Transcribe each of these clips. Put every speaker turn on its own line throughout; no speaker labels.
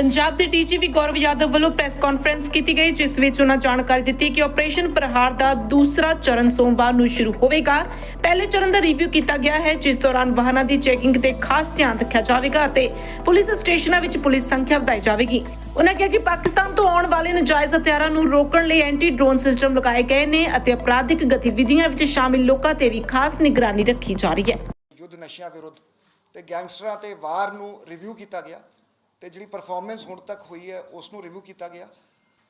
ਪੰਜਾਬ ਦੇ ਡੀਜੀਪੀ ਗੌਰਵ ਯਾਦਵ ਵੱਲੋਂ press conference ਕੀਤੀ ਗਈ, ਜਿਸ ਵਿੱਚ ਉਹਨਾਂ ਜਾਣਕਾਰੀ ਦਿੱਤੀ ਕਿ ਆਪਰੇਸ਼ਨ ਪ੍ਰਹਾਰ ਦਾ ਦੂਸਰਾ ਚਰਨ ਸੋਮਵਾਰ ਨੂੰ ਸ਼ੁਰੂ ਹੋਵੇਗਾ। ਪਹਿਲੇ ਚਰਨ ਦਾ ਰਿਵਿਊ ਕੀਤਾ ਗਿਆ ਹੈ, ਜਿਸ ਦੌਰਾਨ ਵਾਹਨਾਂ ਦੀ ਚੈਕਿੰਗ ਤੇ ਖਾਸ ਧਿਆਨ ਰੱਖਿਆ ਜਾਵੇਗਾ ਅਤੇ ਪੁਲਿਸ ਸਟੇਸ਼ਨਾਂ ਵਿੱਚ ਪੁਲਿਸ ਸੰਖਿਆ ਵਧਾਈ ਜਾਵੇਗੀ। ਉਹਨਾਂ ਕਿਹਾ ਕਿ ਪਾਕਿਸਤਾਨ ਤੋਂ ਆਉਣ ਵਾਲੇ ਨਜਾਇਜ਼ ਹਥਿਆਰਾਂ ਨੂੰ ਰੋਕਣ ਲਈ ਐਂਟੀ ਡਰੋਨ ਸਿਸਟਮ ਲਗਾਏ ਗਏ ਨੇ ਅਤੇ ਅਪਰਾਧਿਕ ਗਤੀਵਿਧੀਆਂ ਵਿੱਚ ਸ਼ਾਮਿਲ ਲੋਕਾਂ ਤੇ ਵੀ ਖਾਸ ਨਿਗਰਾਨੀ ਰੱਖੀ ਜਾ ਰਹੀ ਹੈ।
ਯੁੱਧ ਨਸ਼ਿਆਂ ਵਿਰੁੱਧ ਤੇ ਗੈਂਗਸਟਰਾਂ ਤੇ ਵਾਰ ਨੂੰ ਰਿਵਿਊ ਕੀਤਾ ਗਿਆ। ਤੇ ਜਿਹੜੀ ਪਰਫਾਰਮੈਂਸ ਹੁਣ ਤੱਕ ਹੋਈ ਹੈ ਉਸ ਨੂੰ ਰਿਵਿਊ ਕੀਤਾ ਗਿਆ।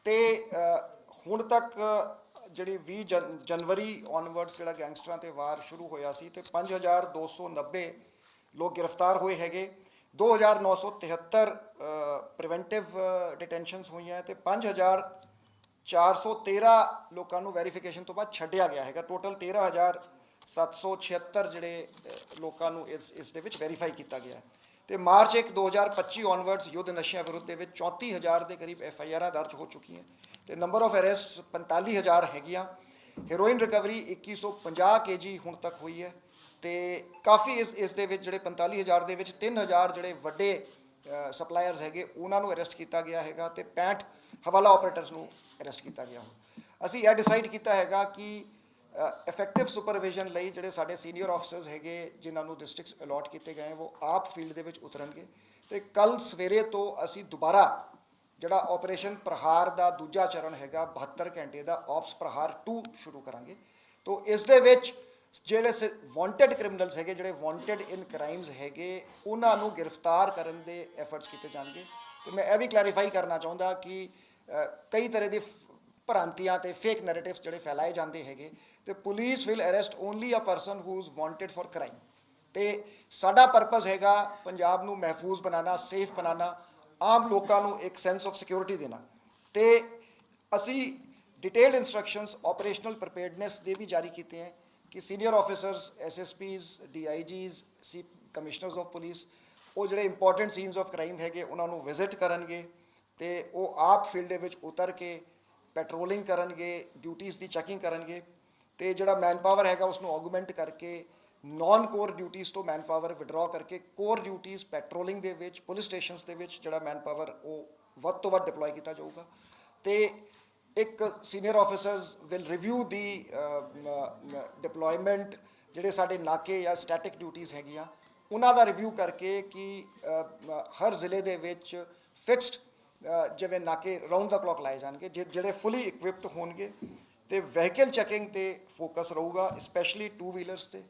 ਤੇ ਹੁਣ ਤੱਕ ਜਿਹੜੀ 20 ਜਨ- ਜਨਵਰੀ ਔਨਵਰਡਸ ਜਿਹੜਾ ਗੈਂਗਸਟਰਾਂ ਤੇ ਵਾਰ ਸ਼ੁਰੂ ਹੋਇਆ ਸੀ ਤੇ 5290 ਲੋਕ ਗ੍ਰਿਫਤਾਰ ਹੋਏ ਹੈਗੇ। 2973 ਪ੍ਰੀਵੈਂਟਿਵ ਡਿਟੈਂਸ਼ਨਸ ਹੋਈਆਂ ਤੇ 5413 ਲੋਕਾਂ ਨੂੰ ਵੈਰੀਫਿਕੇਸ਼ਨ ਤੋਂ ਬਾਅਦ ਛੱਡਿਆ ਗਿਆ ਹੈਗਾ। ਟੋਟਲ 13776 ਜਿਹੜੇ ਲੋਕਾਂ ਨੂੰ ਇਸ ਇਸ ਦੇ ਵਿੱਚ ਵੈਰੀਫਾਈ ਕੀਤਾ ਗਿਆ। ਹੈ ਤੇ ਮਾਰਚ 1 2025 ਔਨਵਰਡਸ ਯੁੱਧ ਨਸ਼ਿਆਂ ਵਿਰੁੱਧ ਦੇ ਵਿੱਚ 34000 ਦੇ ਕਰੀਬ ਐਫ ਆਈ ਆਰਾਂ ਦਰਜ ਹੋ ਚੁੱਕੀਆਂ ਤੇ ਨੰਬਰ ਆਫ ਅਰੈਸਟ 45000 ਹੈਗੀਆਂ। ਹੈਰੋਇਨ ਰਿਕਵਰੀ 2150 ਕੇਜੀ ਹੁਣ ਤੱਕ ਹੋਈ ਹੈ ਤੇ ਕਾਫੀ ਇਸ ਇਸ ਦੇ ਵਿੱਚ ਜਿਹੜੇ 45000 ਦੇ ਵਿੱਚ 3000 ਜਿਹੜੇ ਵੱਡੇ ਸਪਲਾਇਰਸ ਹੈਗੇ, ਉਹਨਾਂ ਨੂੰ ਅਰੈਸਟ ਕੀਤਾ ਗਿਆ ਹੈਗਾ ਤੇ 65 ਹਵਾਲਾ ਆਪਰੇਟਰਸ ਨੂੰ ਅਰੈਸਟ ਕੀਤਾ ਗਿਆ ਅਸੀਂ ਇਹ ਡਿਸਾਈਡ ਕੀਤਾ ਹੈਗਾ ਕਿ ਇਫੈਕਟਿਵ ਸੁਪਰਵਿਜ਼ਨ ਲਈ ਜਿਹੜੇ ਸਾਡੇ ਸੀਨੀਅਰ ਆਫੀਸਰਸ ਹੈਗੇ, ਜਿਨ੍ਹਾਂ ਨੂੰ ਡਿਸਟ੍ਰਿਕਟਸ ਅਲਾਟ ਕੀਤੇ ਗਏ, ਉਹ ਆਪ ਫੀਲਡ ਦੇ ਵਿੱਚ ਉਤਰਨਗੇ। ਤੇ ਕੱਲ ਸਵੇਰੇ ਤੋਂ ਅਸੀਂ ਦੁਬਾਰਾ ਜਿਹੜਾ ਆਪਰੇਸ਼ਨ ਪ੍ਰਹਾਰ ਦਾ ਦੂਜਾ ਚਰਨ ਹੈਗਾ 72 ਘੰਟੇ ਦਾ ਆਪਸ ਪ੍ਰਹਾਰ 2 ਸ਼ੁਰੂ ਕਰਾਂਗੇ। ਤੋਂ ਇਸ ਦੇ ਵਿੱਚ ਜਿਹੜੇ ਵਾਂਟਡ ਕ੍ਰਿਮੀਨਲਸ ਹੈਗੇ, ਜਿਹੜੇ ਵਾਂਟਡ ਇਨ ਕ੍ਰਾਈਮਸ ਹੈਗੇ, ਉਹਨਾਂ ਨੂੰ ਗ੍ਰਿਫਤਾਰ ਕਰਨ ਦੇ ਐਫਰਟਸ ਕੀਤੇ ਜਾਣਗੇ। ਤੇ ਮੈਂ ਇਹ ਵੀ ਕਲੈਰੀਫਾਈ ਕਰਨਾ ਚਾਹੁੰਦਾ ਕਿ ਕਈ ਤਰ੍ਹਾਂ ਦੇ ਫ- ਭ੍ਰਾਂਤੀਆਂ ਤੇ ਫੇਕ ਨੈਰੇਟਿਵਸ ਜਿਹੜੇ ਫੈਲਾਏ ਜਾਂਦੇ ਹੈਗੇ ਤੇ police will arrest only a person who is wanted for crime ਤੇ ਸਾਡਾ ਪਰਪਸ ਹੈਗਾ ਪੰਜਾਬ ਨੂੰ ਮਹਿਫੂਜ਼ ਬਣਾਉਣਾ ਸੇਫ ਬਣਾਉਣਾ, ਆਮ ਲੋਕਾਂ ਨੂੰ ਇੱਕ ਸੈਂਸ ਆਫ ਸਿਕਿਉਰਿਟੀ ਦੇਣਾ। ਤੇ ਅਸੀਂ ਡਿਟੇਲਡ ਇਨਸਟਰਕਸ਼ਨਸ ਆਪਰੇਸ਼ਨਲ ਪ੍ਰੀਪੇਅਰਡਨੈਸ ਦੇ ਵੀ ਜਾਰੀ ਕੀਤੇ ਹੈ ਕਿ senior officers SSPs DIGs C commissioners of police ਉਹ ਜਿਹੜੇ ਇੰਪੋਰਟੈਂਟ ਸੀਨਸ ਆਫ ਕ੍ਰਾਈਮ ਹੈਗੇ, ਉਹਨਾਂ ਨੂੰ ਵਿਜ਼ਿਟ ਕਰਨਗੇ ਤੇ ਉਹ ਆਪ ਫੀਲਡ ਦੇ ਵਿੱਚ ਉਤਰ ਕੇ ਪੈਟਰੋਲਿੰਗ ਕਰਨਗੇ ਡਿਊਟੀਆਂ ਦੀ ਚੈਕਿੰਗ ਕਰਨਗੇ ਤੇ ਜਿਹੜਾ ਮੈਨ ਪਾਵਰ ਹੈਗਾ ਉਸ ਨੂੰ ਆਗੂਮੈਂਟ ਕਰਕੇ ਨਾਨ ਕੋਰ ਡਿਊਟੀਆਂ ਤੋਂ ਮੈਨ ਪਾਵਰ ਵਿਡਰਾ ਕਰਕੇ ਕੋਰ ਡਿਊਟੀਆਂ ਪੈਟਰੋਲਿੰਗ ਦੇ ਵਿੱਚ ਪੁਲਿਸ ਸਟੇਸ਼ਨਸ ਦੇ ਵਿੱਚ ਜਿਹੜਾ ਮੈਨ ਪਾਵਰ ਉਹ ਵੱਧ ਤੋਂ ਵੱਧ ਡਿਪਲੋਏ ਕੀਤਾ ਜਾਊਗਾ। ਤੇ ਇੱਕ senior officers will review the deployment ਜਿਹੜੇ ਸਾਡੇ ਨਾਕੇ ਜਾਂ ਸਟੈਟਿਕ ਡਿਊਟੀਆਂ ਹੈਗੀਆਂ, ਉਹਨਾਂ ਦਾ ਰਿਵਿਊ ਕਰਕੇ ਕਿ ਹਰ ਜ਼ਿਲ੍ਹੇ ਦੇ ਵਿੱਚ ਫਿਕਸਡ ਜਿਵੇਂ ਨਾਕੇ ਰਾਉਂਡ ਦਾ ਕਲੌਕ ਲਾਏ ਜਾਣਗੇ ਜਿਹੜੇ ਫੁੱਲੀ ਇਕਵਿਪਡ ਹੋਣਗੇ, ਤੇ ਵਹੀਕਲ ਚੈਕਿੰਗ ਤੇ ਫੋਕਸ ਰਹੂਗਾ ਸਪੈਸ਼ਲੀ ਟੂ ਵੀਲਰਸ ਤੇ।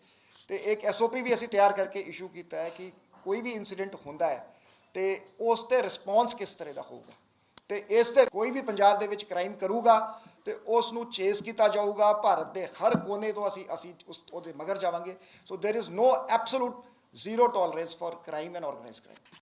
ਤੇ ਇੱਕ ਐਸਓਪੀ ਵੀ ਅਸੀਂ ਤਿਆਰ ਕਰਕੇ ਇਸ਼ੂ ਕੀਤਾ ਹੈ ਕਿ ਕੋਈ ਵੀ ਇਨਸੀਡੈਂਟ ਹੁੰਦਾ ਹੈ, ਤੇ ਉਸ ਤੇ ਰਿਸਪੌਂਸ ਕਿਸ ਤਰ੍ਹਾਂ ਦਾ ਹੋਊਗਾ। ਤੇ ਇਸ ਤੇ ਕੋਈ ਵੀ ਪੰਜਾਬ ਦੇ ਵਿੱਚ ਕ੍ਰਾਈਮ ਕਰੂਗਾ, ਤੇ ਉਸ ਨੂੰ ਚੇਸ ਕੀਤਾ ਜਾਊਗਾ, ਭਾਰਤ ਦੇ ਹਰ ਕੋਨੇ ਤੋਂ ਅਸੀਂ ਅਸੀਂ ਉਸ, ਉਹਦੇ ਮਗਰ ਜਾਵਾਂਗੇ। So there is no absolute zero tolerance for crime and organised crime